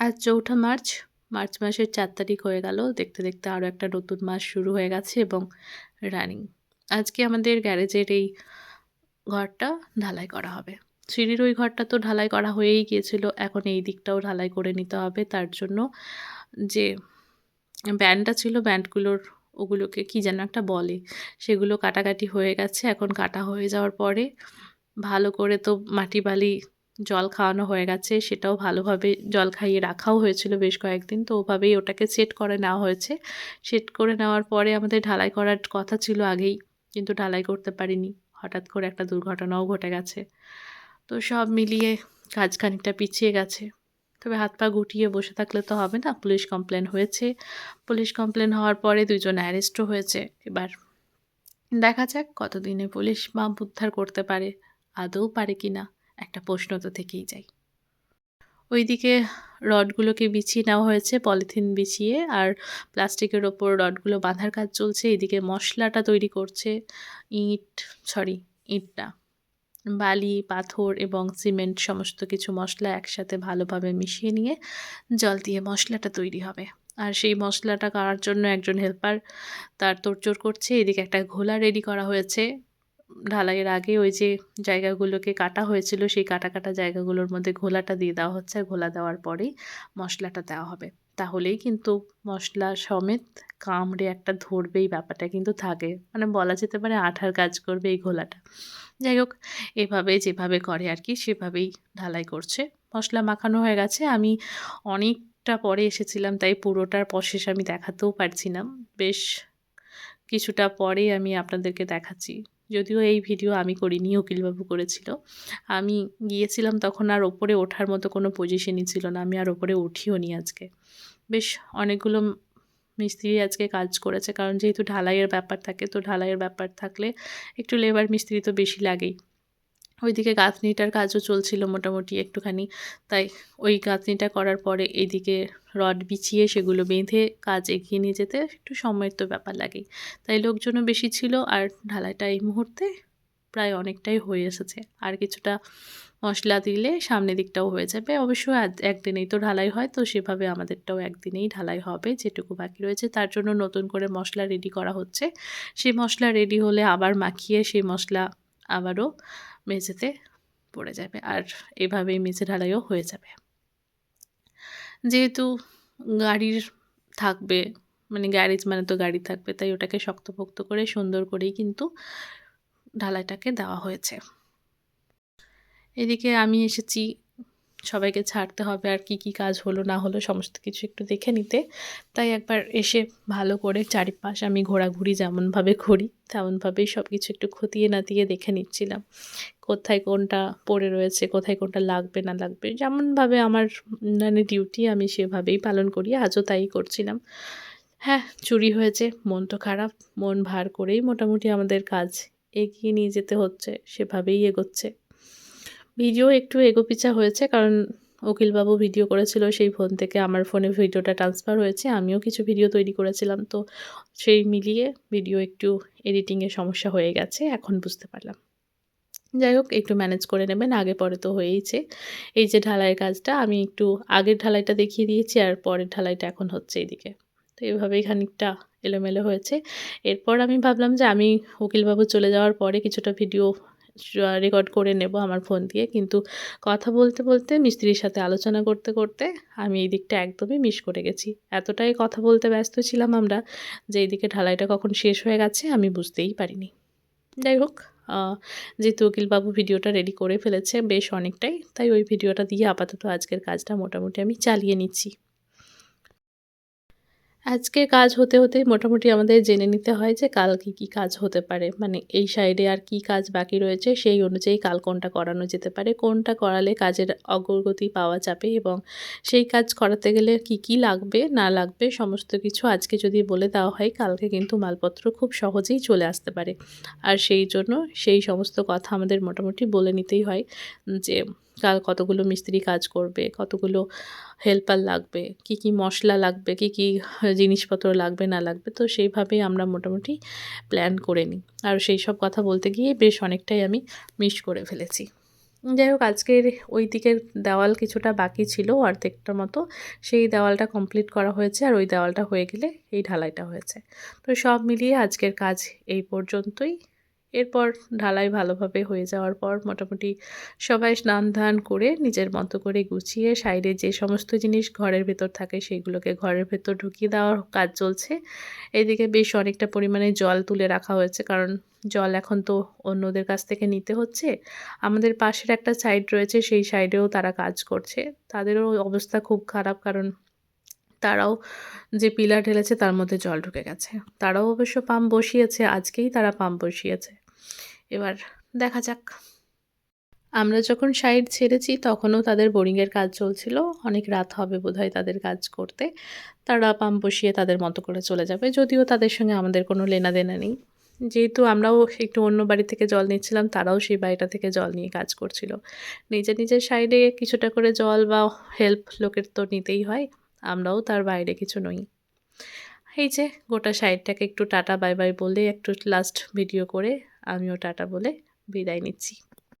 আজ চৌঠা March March মাসের চার তারিখ হয়ে গেল। দেখতে দেখতে আরও একটা নতুন মাস শুরু হয়ে গেছে এবং রানিং আজকে আমাদের গ্যারেজের এই ঘরটা ঢালাই করা হবে। সিঁড়ির ওই ঘরটা তো ঢালাই করা হয়েই গিয়েছিল, এখন এই দিকটাও ঢালাই করে নিতে হবে। তার জন্য যে ব্যান্ডটা ছিল ব্যান্ডগুলোর ওগুলোকে কি যেন একটা বলে, সেগুলো কাটাকাটি হয়ে গেছে। এখন কাটা হয়ে যাওয়ার পরে ভালো করে তো মাটি বালি জল খাওয়ানো হয়ে গেছে, সেটাও ভালোভাবে জল খাইয়ে রাখাও হয়েছিল বেশ কয়েকদিন। তো ওভাবেই ওটাকে সেট করে নেওয়া হয়েছে। সেট করে নেওয়ার পরে আমাদের ঢালাই করার কথা ছিল আগেই, কিন্তু ঢালাই করতে পারিনি। হঠাৎ করে একটা দুর্ঘটনাও ঘটে গেছে। তো সব মিলিয়ে কাজ খানিকটা পিছিয়ে গেছে। তবে হাত পা গুটিয়ে বসে থাকলে তো হবে না, পুলিশ কমপ্লেন হয়েছে। পুলিশ কমপ্লেন হওয়ার পরে দুজন অ্যারেস্টও হয়েছে। এবার দেখা যাক কতদিনে পুলিশ মাপ উদ্ধার করতে পারে, আদৌ পারে কি না একটা প্রশ্ন তো থেকেই যায়। ওইদিকে রডগুলোকে বিছিয়ে নেওয়া হয়েছে, পলিথিন বিছিয়ে, আর প্লাস্টিকের ওপর রডগুলো বাঁধার কাজ চলছে। এদিকে মশলাটা তৈরি করছে, ইট, সরি ইট না বালি, পাথর এবং সিমেন্ট সমস্ত কিছু মশলা একসাথে ভালোভাবে মিশিয়ে নিয়ে জল দিয়ে মশলাটা তৈরি হবে। আর সেই মশলাটা করার জন্য একজন হেল্পার তার তোড়জোড় করছে। এদিকে একটা ঘোলা রেডি করা হয়েছে। ঢালাইয়ের আগে ওই যে জায়গাগুলোকে কাটা হয়েছিল, সেই কাটা কাটা জায়গাগুলোর মধ্যে ঘোলাটা দিয়ে দেওয়া হচ্ছে। ঘোলা দেওয়ার পরেই মশলাটা দেওয়া হবে। তাহলেই কিন্তু মশলা সমেত কামড়ে একটা ধরবেই ব্যাপারটা কিন্তু থাকে। মানে বলা যেতে পারে আঠার কাজ করবে এই ঘোলাটা। যাই হোক, এভাবে যেভাবে করে আর কি, সেভাবেই ঢালাই করছে। মশলা মাখানো হয়ে গেছে। আমি অনেকটা পরে এসেছিলাম, তাই পুরোটার প্রসেস আমি দেখাতেও পারছি না। বেশ কিছুটা পরেই আমি আপনাদেরকে দেখাচ্ছি। যদিও এই ভিডিও আমি করিনি, উকিলবাবু করেছিল। আমি গিয়েছিলাম তখন আর ওপরে ওঠার মতো কোনো পজিশনই ছিল না, আমি আর ওপরে উঠিও নি আজকে। বেশ অনেকগুলো মিস্ত্রি আজকে কাজ করেছে, কারণ যেহেতু ঢালাইয়ের ব্যাপার থাকে, তো ঢালাইয়ের ব্যাপার থাকলে একটু লেবার মিস্ত্রি তো বেশি লাগেই। ওইদিকে গাঁথনিটার কাজও চলছিল মোটামুটি একটুখানি। তাই ওই গাঁথনিটা করার পরে এইদিকে রড বিছিয়ে সেগুলো বেঁধে কাজ এগিয়ে নিয়ে যেতে একটু সময়ের তো ব্যাপার লাগেই। তাই লোকজনও বেশি ছিল আর ঢালাইটা এই মুহূর্তে প্রায় অনেকটাই হয়ে এসেছে। আর কিছুটা মশলা দিলে সামনের দিকটাও হয়ে যাবে। অবশ্য একদিনেই তো ঢালাই হয়, তো সেভাবে আমাদেরটাও একদিনেই ঢালাই হবে, যেটুকু বাকি রয়েছে। তার জন্য নতুন করে মশলা রেডি করা হচ্ছে। সেই মশলা রেডি হলে আবার মাখিয়ে সেই মশলা আবারও মেঝেতে পড়ে যাবে আর এভাবেই মেঝে ঢালাইও হয়ে যাবে। যেহেতু গাড়ির থাকবে মানে গ্যারেজ মানে তো গাড়ি থাকবে, তাই ওটাকে শক্তপোক্ত করে সুন্দর করেই কিন্তু ঢালাইটাকে দেওয়া হয়েছে। এদিকে আমি এসেছি সবাইকে ছাড়তে হবে আর কি কি কাজ হলো না হলো সমস্ত কিছু একটু দেখে নিতে। তাই একবার এসে ভালো করে চারিপাশ আমি ঘোরাঘুরি যেমনভাবে ঘুরি তেমনভাবেই সব কিছু একটু খতিয়ে নাতিয়ে দেখে নিচ্ছিলাম। কোথায় কোনটা পড়ে রয়েছে, কোথায় কোনটা লাগবে, না লাগবে, যেমনভাবে আমার মানে ডিউটি আমি সেভাবেই পালন করি, আজও তাই করছিলাম। হ্যাঁ চুরি হয়েছে, মন তো খারাপ, মন ভার করেই মোটামুটি আমাদের কাজ এগিয়ে নিয়ে যেতে হচ্ছে, সেভাবেই এগোচ্ছে। ভিডিও একটু এগোপিচা হয়েছে, কারণ উকিলবাবু ভিডিও করেছিল, সেই ফোন থেকে আমার ফোনে ভিডিওটা ট্রান্সফার হয়েছে, আমিও কিছু ভিডিও তৈরি করেছিলাম, তো সেই মিলিয়ে ভিডিও একটু এডিটিংয়ের সমস্যা হয়ে গেছে, এখন বুঝতে পারলাম। যাই হোক, একটু ম্যানেজ করে নেবেন, আগে পরে তো হয়েইছে। এই যে ঢালাইয়ের কাজটা, আমি একটু আগের ঢালাইটা দেখিয়ে দিয়েছি, আর পরের ঢালাইটা এখন হচ্ছে এইদিকে। তো এইভাবেই খানিকটা এলোমেলো হয়েছে। এরপর আমি ভাবলাম যে আমি উকিলবাবু চলে যাওয়ার পরে কিছুটা ভিডিও রেকর্ড করে নেব আমার ফোন দিয়ে। কিন্তু কথা বলতে বলতে মিস্ত্রির সাথে আলোচনা করতে করতে আমি এই দিকটা একদমই মিস করে গেছি। এতটাই কথা বলতে ব্যস্ত ছিলাম আমরা যে এইদিকে ঢালাইটা কখন শেষ হয়ে গেছে আমি বুঝতেই পারিনি। যাই হোক যেহেতু উকিলবাবু ভিডিওটা রেডি করে ফেলেছে বেশ অনেকটাই, তাই ওই ভিডিওটা দিয়ে আপাতত আজকের কাজটা মোটামুটি আমি চালিয়ে নিচ্ছি। আজকে কাজ হতে হতেই মোটামুটি আমাদের জেনে নিতে হয় যে কাল কী কী কাজ হতে পারে। মানে এই সাইডে আর কি কাজ বাকি রয়েছে, সেই অনুযায়ী কাল কোনটা করানো যেতে পারে, কোনটা করালে কাজের অগ্রগতি পাওয়া যাবে এবং সেই কাজ করাতে গেলে কি কি লাগবে, না লাগবে, সমস্ত কিছু আজকে যদি বলে দেওয়া হয়, কালকে কিন্তু মালপত্র খুব সহজেই চলে আসতে পারে। আর সেই জন্য সেই সমস্ত কথা আমাদের মোটামুটি বলে নিতেই হয় যে কাল কতগুলো মিস্ত্রি কাজ করবে, কতগুলো হেল্পার লাগবে, কি কি মশলা লাগবে, কি কি জিনিসপত্র লাগবে, না লাগবে, তো সেইভাবেই আমরা মোটামুটি প্ল্যান করে নিই। আর সেই সব কথা বলতে গিয়ে বেশ অনেকটাই আমি মিস করে ফেলেছি। যাই হোক, আজকের ওই দিকের দেওয়াল কিছুটা বাকি ছিল অর্ধেকটার মতো। সেই দেওয়ালটা কমপ্লিট করা হয়েছে আর ওই দেওয়ালটা হয়ে গেলে এই ঢালাইটা হয়েছে। তো সব মিলিয়ে আজকের কাজ এই পর্যন্তই। এরপর ঢালাই ভালোভাবে হয়ে যাওয়ার পর মোটামুটি সবাই স্নান ধান করে নিজের মতো করে গুছিয়ে সাইডে যে সমস্ত জিনিস ঘরের ভেতর থাকে সেইগুলোকে ঘরের ভেতর ঢুকিয়ে দেওয়ার কাজ চলছে। এদিকে বেশ অনেকটা পরিমাণে জল তুলে রাখা হয়েছে কারণ জল এখন তো অন্যদের কাছ থেকে নিতে হচ্ছে। আমাদের পাশের একটা সাইড রয়েছে সেই সাইডেও তারা কাজ করছে। তাদেরও অবস্থা খুব খারাপ কারণ তারাও যে পিলার ঢেলেছে তার মধ্যে জল ঢুকে গেছে। তারাও অবশ্য পাম্প বসিয়েছে, আজকেই তারা পাম্প বসিয়েছে। এবার দেখা যাক। আমরা যখন সাইড ছেড়েছি, তখনও তাদের বোরিংয়ের কাজ চলছিল। অনেক রাত হবে বোধহয় তাদের কাজ করতে। তারা পাম্প বসিয়ে তাদের মতো করে চলে যাবে। যদিও তাদের সঙ্গে আমাদের কোনো লেনা দেনা নেই। যেহেতু আমরাও একটু অন্য বাড়ি থেকে জল নিচ্ছিলাম, তারাও সেই বাড়িটা থেকে জল নিয়ে কাজ করছিল। নিজের নিজের সাইডে কিছুটা করে জল বা হেল্প লোকের তো নিতেই হয়। আমরাও তার বাইরে কিছু নই। এই যে, গোটা সাইডটাকে একটু টাটা, বাই বাই বলে একটু লাস্ট ভিডিও করে আমিও টাটা বলে বিদায় নিচ্ছি।